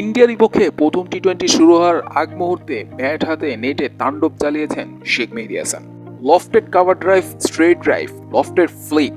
ইন্ডিয়ার বিপক্ষে প্রথম টি টোয়েন্টি শুরু হওয়ার আগ মুহূর্তে ব্যাট হাতে নেটে তাণ্ডব চালিয়েছেন Sheikh Mehedi Hasan. Lofted cover drive straight drive lofted flick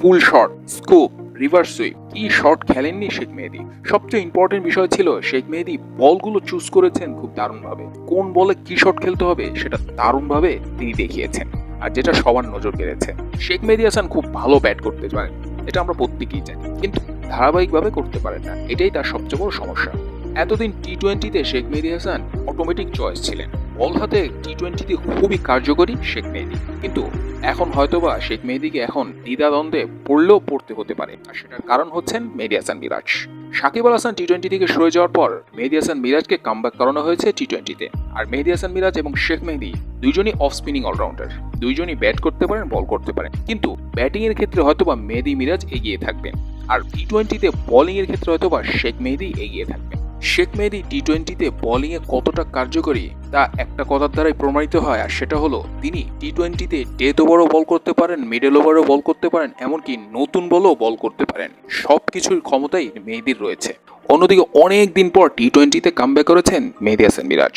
pull shot scoop reverse sweep কি শট খেলেননি শেখ মেহেদি? সবচেয়ে ইম্পর্টেন্ট বিষয় ছিল শেখ মেহেদি বলগুলো চুজ করেছেন খুব দারুণভাবে। কোন বলে কি শট খেলতে হবে সেটা দারুণভাবে তিনি দেখিয়েছেন আর যেটা সবার নজর কেড়েছে শেখ মেহেদি হাসান খুব ভালো ব্যাট করতে পারেন, এটা আমরা প্রত্যেকেই জানি। কিন্তু ধারাবাহিকভাবে করতে পারেন না, এটাই তার সবচেয়ে বড় সমস্যা। এতদিন টি টোয়েন্টিতে শেখ মেহেদি হাসান অটোমেটিক চয়েস ছিলেন। বল হাতে টি টোয়েন্টিতে খুবই কার্যকরী শেখ মেহেদি। কিন্তু এখন হয়তোবা শেখ মেহেদিকে এখন দ্বিধাদ্বন্দ্বে পড়লেও পড়তে হতে পারে। আর সেটার কারণ হচ্ছেন মেহেদি হাসান মিরাজ। সাকিব আল হাসান টি টোয়েন্টি থেকে সরে যাওয়ার পর মেহেদি হাসান মিরাজকে কামব্যাক করানো হয়েছে টি টোয়েন্টিতে আর মেহেদি হাসান মিরাজ এবং শেখ মেহেদি দুইজনই অফ স্পিনিং অলরাউন্ডার দুইজনই ব্যাট করতে পারেন বল করতে পারেন। কিন্তু ব্যাটিং এর ক্ষেত্রে হয়তোবা মেহেদি মিরাজ এগিয়ে থাকবেন। আর টি টোয়েন্টিতে বোলিং এর ক্ষেত্রে হয়তোবা শেখ মেহেদি এগিয়ে থাকবেন। শেখ মেহেদি টি টোয়েন্টিতে বোলিংয়ে কতটা কার্যকরী তা একটা কথার দ্বারাই প্রমাণিত হয়, আর সেটা হলো, তিনি টি টোয়েন্টিতে ডেথ ওভারও বল করতে পারেন মিডল ওভারও বল করতে পারেন, এমনকি নতুন বলও বল করতে পারেন। সব কিছুর ক্ষমতাই মেহেদির রয়েছে। অন্যদিকে অনেক দিন পর টি টোয়েন্টিতে কামব্যাক করেছেন মেহেদি হাসান মিরাজ।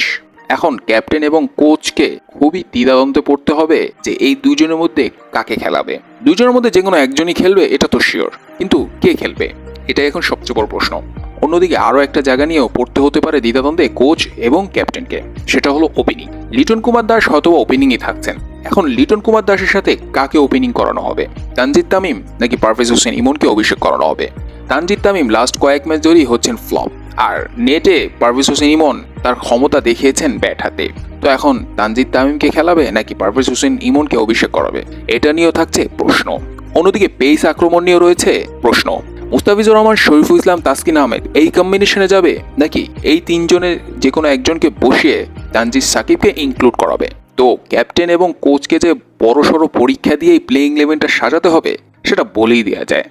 এখন ক্যাপ্টেন এবং কোচকে খুবই দ্বিধাদ্বন্দ্বে পড়তে হবে যে এই দুজনের মধ্যে কাকে খেলাবে। দুজনের মধ্যে যে কোনো একজনই খেলবে, এটা তো শিওর কিন্তু কে খেলবে? এটাই এখন সবচেয়ে বড় প্রশ্ন। অন্যদিকে আরও একটা জায়গা নিয়েও পড়তে হতে পারে দ্বিধাদ্বন্দ্বে কোচ এবং ক্যাপ্টেনকে। সেটা হলো ওপেনিং লিটন কুমার দাস হয়তো ওপেনিংয়ে থাকছেন। এখন লিটন কুমার দাসের সাথে কাকে ওপেনিং করানো হবে? তানজিদ তামিম নাকি পারভেজ হোসেন ইমনকে অভিষেক করানো হবে? তানজিদ তামিম লাস্ট কয়েক ম্যাচ ধরেই হচ্ছেন ফ্লপ আর নেটে পারভেজ হোসেন ইমন তার ক্ষমতা দেখিয়েছেন ব্যাট হাতে। তো এখন তানজিদ তামিমকে খেলাবে নাকি পারভেজ হোসেন ইমনকে অভিষেক করাবে? এটা নিয়েও থাকছে প্রশ্ন। অন্যদিকে পেস আক্রমণ নিয়েও রয়েছে প্রশ্ন। মুস্তাফিজুর রহমান, শরীফুল ইসলাম, তাসকিন আহমেদ, এই কম্বিনেশনে যাবে নাকি এই তিনজনের যে কোনো একজনকে বসিয়ে তানজিদ সাকিবকে ইনক্লুড করাবে? তো ক্যাপ্টেন এবং কোচকে যে বড়সড় পরীক্ষা দিয়েই প্লেইং ইলেভেনটা সাজাতে হবে, সেটা বলেই দেওয়া যায়।